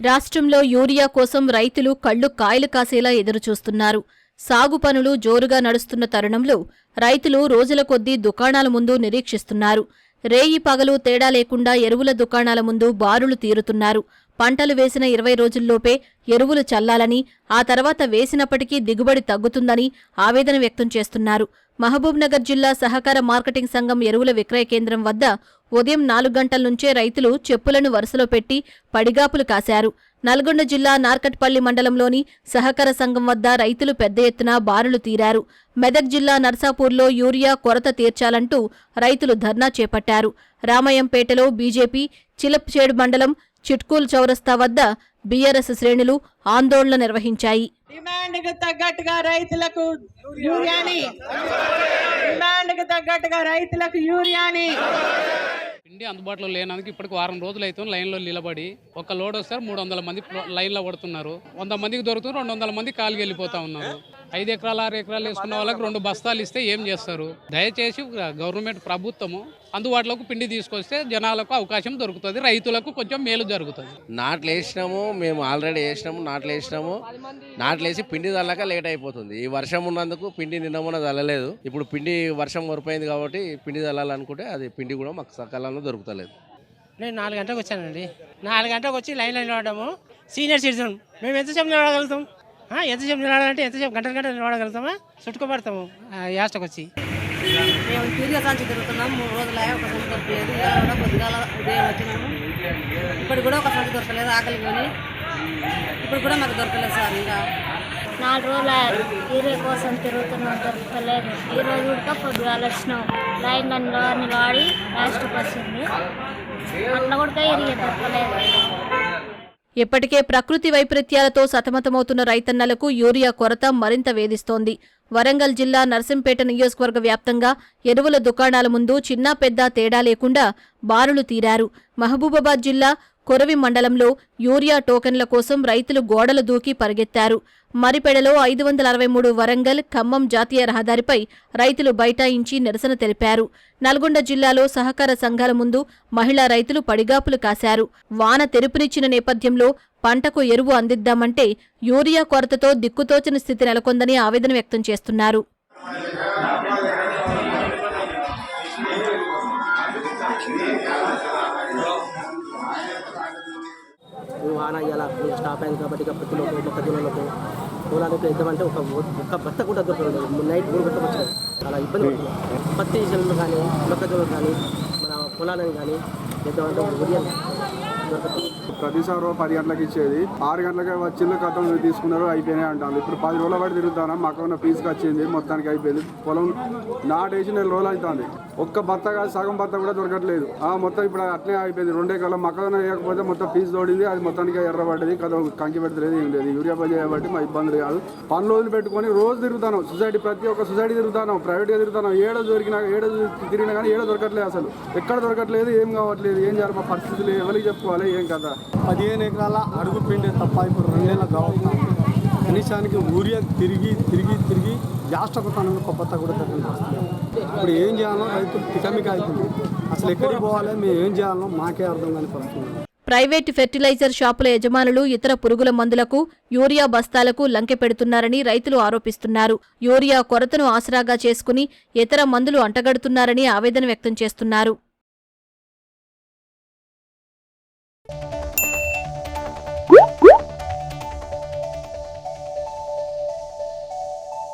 రాష్ట్రంలో యూరియా కోసం రైతులు కళ్ళు కాయలు కాసేలా ఎదురుచూస్తున్నారు. సాగు పనులు జోరుగా నడుస్తున్న తరుణంలో రైతులు రోజుల కొద్దీ దుకాణాల ముందు నిరీక్షిస్తున్నారు. రేయి పగలు తేడా లేకుండా ఎరువుల దుకాణాల ముందు బారులు తీరుతున్నారు. పంటలు వేసిన ఇరవై రోజుల్లోపే ఎరువులు చల్లాలని ఆ తర్వాత వేసినప్పటికీ దిగుబడి తగ్గుతుందని ఆవేదన వ్యక్తం చేస్తున్నారు. మహబూబ్నగర్ జిల్లా సహకార మార్కెటింగ్ సంఘం ఎరువుల విక్రయ కేంద్రం వద్ద ఉదయం నాలుగు గంటల నుంచే రైతులు చెప్పులను వరుసలో పెట్టి పడిగాపులు కాశారు. నల్గొండ జిల్లా నార్కట్పల్లి మండలంలోని సహకార సంఘం వద్ద రైతులు పెద్ద ఎత్తున బారులు తీరారు. మెదక్ జిల్లా నర్సాపూర్లో యూరియా కొరత తీర్చాలంటూ రైతులు ధర్నా చేపట్టారు. రామయంపేటలో బీజేపీ చిలప్చేడు మండలం చిట్కూల్ చౌరస్తా వద్ద బీఆర్ఎస్ శ్రేణులు ఆందోళన నిర్వహించాయి. డిమాండ్కు తగ్గట్టుగా రైతులకు యూరియాని. డిమాండ్కు తగ్గట్టుగా రైతులకు యూరియాని. పిండి అందుబాటులో లేనందుకు ఇప్పటికి వారం రోజులు అవుతుంది లైన్లో నిలబడి ఒక లోడ్ వస్తే మూడు వందల మంది లైన్లో పడుతున్నారు. వంద మందికి దొరుకుతుంది రెండు వందల మంది కాలుకి వెళ్ళిపోతా ఉన్నారు. ఐదు ఎకరాలు ఆరు ఎకరాలు వేసుకున్న వాళ్ళకి రెండు బస్తాలు ఇస్తే ఏం చేస్తారు? దయచేసి గవర్నమెంట్ ప్రభుత్వము అందుబాటులోకి పిండి తీసుకొస్తే జనాలకు అవకాశం దొరుకుతుంది రైతులకు కొంచెం మేలు జరుగుతుంది. నాట్లు వేసినాము మేము ఆల్రెడీ వేసినాము నాట్లు వేసినాము. నాట్లు వేసి పిండి చల్లక లేట్ అయిపోతుంది. ఈ వర్షం ఉన్నందుకు పిండి నిన్నమున చల్లలేదు ఇప్పుడు పిండి వర్షం వరిపోయింది కాబట్టి పిండి చల్లాలనుకుంటే అది పిండి కూడా మాకు సకాలంలో దొరుకుతలేదు. నేను నాలుగు గంటలకు వచ్చానండి. నాలుగు గంటలకు వచ్చి లైన్లో నిలబడము సీనియర్ సిటిజన్ మేము ఎంతసేపు నిలబడగలుగుతాం? ఎంతసేపు నిలబడాలంటే ఎంతసేపు గంటల గంట నిలబడగలుగుతామా? చుట్టుకోబడతాము. యాస్టకు వచ్చి మేము తిరిగి సంచి తిరుగుతున్నాం. మూడు రోజులు అయ్యా ఒక దొరకలేదు. ఇవాళ కూడా పొద్దుగాల ఉదయం వచ్చినాము. ఇప్పుడు కూడా ఒక సంచి దొరకలేదు ఆకలి కొని ఇప్పుడు కూడా మాకు దొరకలేదు సార్ ఇంకా. నాలుగు రోజులు ఈరే కోసం తిరుగుతున్నాం. దొరకలేదు. ఈ రోజు కూడా పొద్దుగాల వచ్చినాం. లైన్ నిలబడి లాస్ట్కి వచ్చింది అట్లా కూడా ఇరిగి దొరకలేదు. ఇప్పటికే ప్రకృతి వైపరీత్యాలతో సతమతమవుతున్న రైతన్నలకు యూరియా కొరత మరింత వేధిస్తోంది. వరంగల్ జిల్లా నర్సింపేట నియోజకవర్గ వ్యాప్తంగా ఎరువుల దుకాణాల ముందు చిన్నా పెద్ద తేడా లేకుండా బారులు తీరారు. మహబూబాబాద్ జిల్లా కొరవి మండలంలో యూరియా టోకెన్ల కోసం రైతులు గోడలు దూకి పరిగెత్తారు. మరిపెడలో ఐదు వందల అరవై మూడు వరంగల్ ఖమ్మం జాతీయ రహదారిపై రైతులు బైఠాయించి నిరసన తెలిపారు. నల్గొండ జిల్లాలో సహకార సంఘాల ముందు మహిళా రైతులు పడిగాపులు కాశారు. వాన తెరుపునిచ్చిన నేపథ్యంలో పంటకు ఎరువు అందిద్దామంటే యూరియా కొరతతో దిక్కుతోచని స్థితి నెలకొందని ఆవేదన వ్యక్తం చేస్తున్నారు. వాన ఇలా స్టాప్ అయింది కాబట్టి ఇక ప్రతిలోకి మొక్కజొన్నలకు పొలానికి వేద్దామంటే ఒక ఒక్క బత్త కూడా దొరకదు నైట్ మూడు గంటలకు వచ్చినాయి అలా ఇబ్బంది పడుతుంది. పత్తి చేనులు కానీ మొక్కజొన్నలు కానీ మన పొలాలను కానీ వేద్దామంటే ఉదయం ప్రతిసారి పది గంటలకు ఇచ్చేది. ఆరు గంటలకే వచ్చింది కథం తీసుకున్నారు అయిపోయినాయి అంటాను ఇప్పుడు పది రోజుల పడి తిరుగుతాను? మాకు ఉన్న ఫీజుకి వచ్చింది మొత్తానికి అయిపోయింది. పొలం నాటేసి నెల రోజులు అవుతుంది ఒక్క బత్త కాదు సగం బత్త కూడా దొరకట్లేదు. ఆ మొత్తం ఇప్పుడు అట్లే అయిపోయింది. రెండే కాలం మొక్కజొన్న వేయకపోతే మొత్తం ఫీజు తోడింది. అది మొత్తానికి ఎర్రబడ్డది కథ కంకి పెడతలేదు ఏం లేదు. యూరియా పని చేయబట్టి మా ఇబ్బంది కాదు. పనులు రోజులు పెట్టుకొని రోజు తిరుగుతాను. సొసైటీ ప్రతి ఒక్క సొసైటీ తిరుగుతాను. ప్రైవేట్గా తిరుగుతాను. ఏడ దొరికినా ఏడో తిరిగినా కానీ ఏడ దొరకట్లేదు అసలు. ఎక్కడ దొరకట్లేదు ఏం కావట్లేదు ఏం చేయాలి మా పరిస్థితులు ఎవరికి చెప్పుకోవాలి? ఏం కదా? పదిహేను ఎకరాల అడుగు పిండి తప్ప ఇప్పుడు రెండేళ్ళ కావుతున్నాం కనీసానికి ఊరియా తిరిగి తిరిగి తిరిగి జాస్టకు తనను కొబ్బత కూడా తగ్గని ఇప్పుడు ఏం చేయాలో రైతు తికమిక అవుతుంది అసలు ఎక్కడికి పోవాలి? మేము ఏం చేయాలో మాకే అర్థం కాని పరిస్థితుంది ప్రైవేటు ఫెర్టిలైజర్ షాపుల యజమానులు ఇతర పురుగుల మందులకు యూరియా బస్తాలకు లంకె పెడుతున్నారని రైతులు ఆరోపిస్తున్నారు. యూరియా కొరతను ఆసరాగా చేసుకుని ఇతర మందులు అంటగడుతున్నారని ఆవేదన వ్యక్తం చేస్తున్నారు.